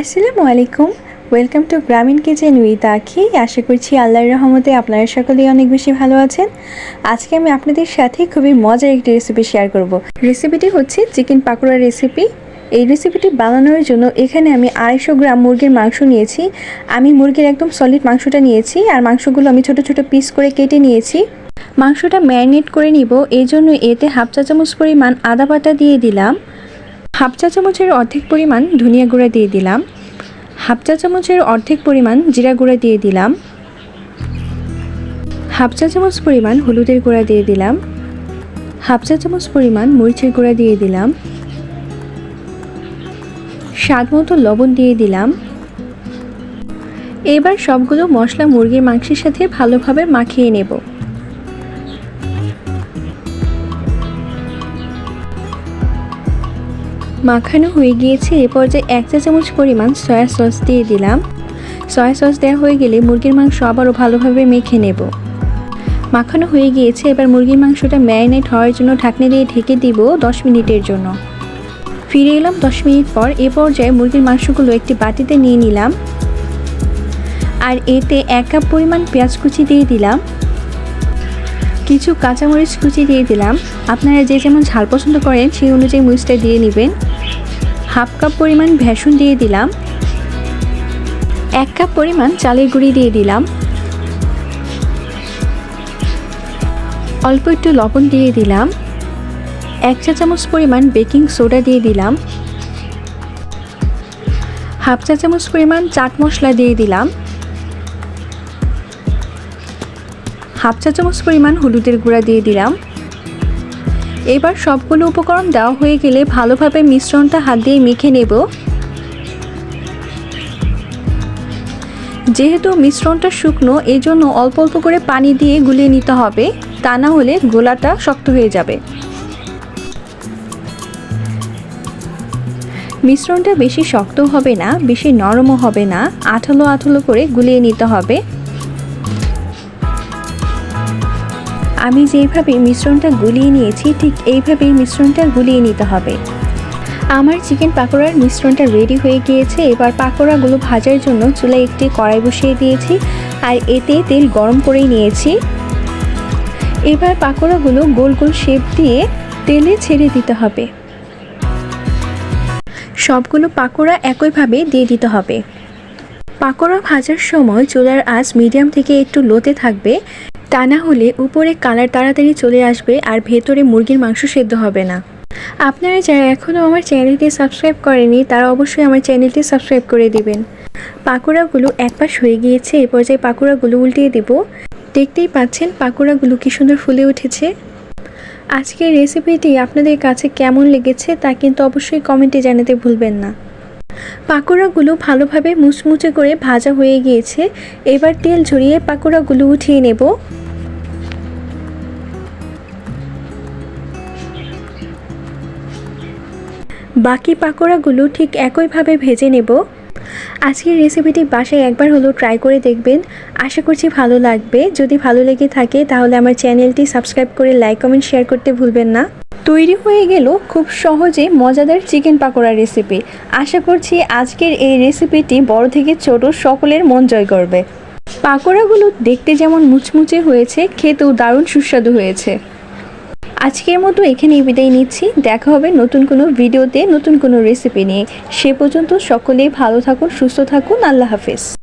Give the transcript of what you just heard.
আসসালামু আলাইকুম। Welcome to Grameen kitchen with Akhi আশা করছি আল্লাহর রহমতে আপনারা সকলেই অনেক বেশি ভালো আছেন। আজকে আমি আপনাদের সাথে খুবই মজার একটি রেসিপি শেয়ার করব। রেসিপিটি হচ্ছে চিকেন পাকোড়া রেসিপি এই রেসিপিটি বানানোর জন্য এখানে আমি আড়াইশো গ্রাম মুরগির মাংস নিয়েছি। আমি মুরগির একদম সলিড মাংসটা নিয়েছি আর মাংসগুলো আমি ছোট ছোট পিস করে কেটে নিয়েছি। মাংসটা ম্যারিনেট করে নিব। এই জন্য এতে হাফ চা চামচ পরিমাণ আদা বাটা দিয়ে দিলাম। হাফ চা চামচের অর্ধেক পরিমাণ ধনিয়া গুঁড়া দিয়ে দিলাম। হাফ চা চামচের অর্ধেক পরিমাণ জিরা গুঁড়া দিয়ে দিলাম। হাফ চা চামচ পরিমাণ হলুদের গুঁড়া দিয়ে দিলাম। হাফ চা চামচ পরিমাণ মরিচের গুঁড়া দিয়ে দিলাম। স্বাদ মতো লবণ দিয়ে দিলাম। এবার সবগুলো মশলা মুরগির মাংসের সাথে ভালোভাবে মাখিয়ে নেব। মাখানো হয়ে গিয়েছে। এ পর্যায়ে এক চা চামচ পরিমাণ সয়া সস দিয়ে দিলাম। সয়া সস দেওয়া হয়ে গেলে মুরগির মাংস আবারও ভালোভাবে মেখে নেব। মাখানো হয়ে গিয়েছে, এবার মুরগির মাংসটা ম্যারিনেট হওয়ার জন্য ঢাকনি দিয়ে ঢেকে দিব দশ মিনিটের জন্য। ফিরে এলাম দশ মিনিট পর, এ পর্যায়ে মুরগির মাংসগুলো একটি বাটিতে নিয়ে নিলাম। আর এতে এক কাপ পরিমাণ পেঁয়াজ কুচি দিয়ে দিলাম। কিছু কাঁচামরিচ কুচি দিয়ে দিলাম। আপনারা যে যেমন ঝাল পছন্দ করেন, সেই অনুযায়ী মরিচটা দিয়ে নেবেন। হাফ কাপ পরিমাণ ভেসন দিয়ে দিলাম। এক কাপ পরিমাণ চালের গুঁড়ি দিয়ে দিলাম। অল্প একটু লবণ দিয়ে দিলাম। এক চা চামচ পরিমাণ বেকিং সোডা দিয়ে দিলাম। হাফ চা চামচ পরিমাণ চাট মশলা দিয়ে দিলাম। হাফ চা চামচ পরিমাণ হলুদের গুঁড়া দিয়ে দিলাম। এবার সবগুলো উপকরণ দেওয়া হয়ে গেলে ভালোভাবে মিশ্রণটা হাত দিয়ে মেখে নেব। যেহেতু মিশ্রণটা শুকনো এই জন্য অল্প অল্প করে পানি দিয়ে গুলিয়ে নিতে হবে। তা না হলে গোলাটা শক্ত হয়ে যাবে। মিশ্রণটা বেশি শক্ত হবে না, বেশি নরমও হবে না। আঠালো আঠালো করে গুলিয়ে নিতে হবে। আমি যেইভাবে মিশ্রণটা গুলিয়ে নিয়েছি, ঠিক এইভাবেই মিশ্রণটা গুলিয়ে নিতে হবে। আমার চিকেন পাকোড়ার মিশ্রণটা রেডি হয়ে গিয়েছে। এবার পাকোড়াগুলো ভাজার জন্য চুলায় একটি কড়াই বসিয়ে দিয়েছি আর এতে তেল গরম করেই নিয়েছি। এবার পাকোড়াগুলো গোল গোল শেপ দিয়ে তেলে ছেড়ে দিতে হবে। সবগুলো পাকোড়া একইভাবে দিয়ে দিতে হবে। পাকোড়া ভাজার সময় চুলার আঁচ মিডিয়াম থেকে একটু লোতে থাকবে। তা না হলে উপরে কালার তাড়াতাড়ি চলে আসবে আর ভেতরে মুরগির মাংস সেদ্ধ হবে না। আপনারা যারা এখনও আমার চ্যানেলটি সাবস্ক্রাইব করেনি তারা অবশ্যই আমার চ্যানেলটি সাবস্ক্রাইব করে দিবেন। পাকোড়াগুলো এক পাশ হয়ে গিয়েছে, এ পর্যায়ে পাকোড়াগুলো উল্টিয়ে দেব। দেখতেই পাচ্ছেন পাকোড়াগুলো কি সুন্দর ফুলে উঠেছে। আজকের রেসিপিটি আপনাদের কাছে কেমন লেগেছে তা কিন্তু অবশ্যই কমেন্টে জানাতে ভুলবেন না। পাকোড়াগুলো ভালোভাবে মুচমুচে করে ভাজা হয়ে গিয়েছে। এবার তেল ঝরিয়ে পাকোড়াগুলো উঠিয়ে নেব। বাকি পাকোড়াগুলো ঠিক একইভাবে ভেজে নেব। আজকের রেসিপিটি বাসায় একবার হলেও ট্রাই করে দেখবেন। আশা করছি ভালো লাগবে। যদি ভালো লেগে থাকে তাহলে আমার চ্যানেলটি সাবস্ক্রাইব করে লাইক কমেন্ট শেয়ার করতে ভুলবেন না। তৈরি হয়ে গেল খুব সহজে মজাদার চিকেন পাকোড়া রেসিপি আশা করছি আজকের এই রেসিপিটি বড় থেকে ছোট সকলের মন জয় করবে। পাকোড়াগুলো দেখতে যেমন মুচমুচে হয়েছে, খেতেও দারুণ সুস্বাদু হয়েছে। আজকের মতো এখানেই বিদায় নিচ্ছি। দেখা হবে নতুন কোনো ভিডিওতে, নতুন কোনো রেসিপি নিয়ে। সে পর্যন্ত সকলেই ভালো থাকুন, সুস্থ থাকুন। আল্লাহ হাফেজ।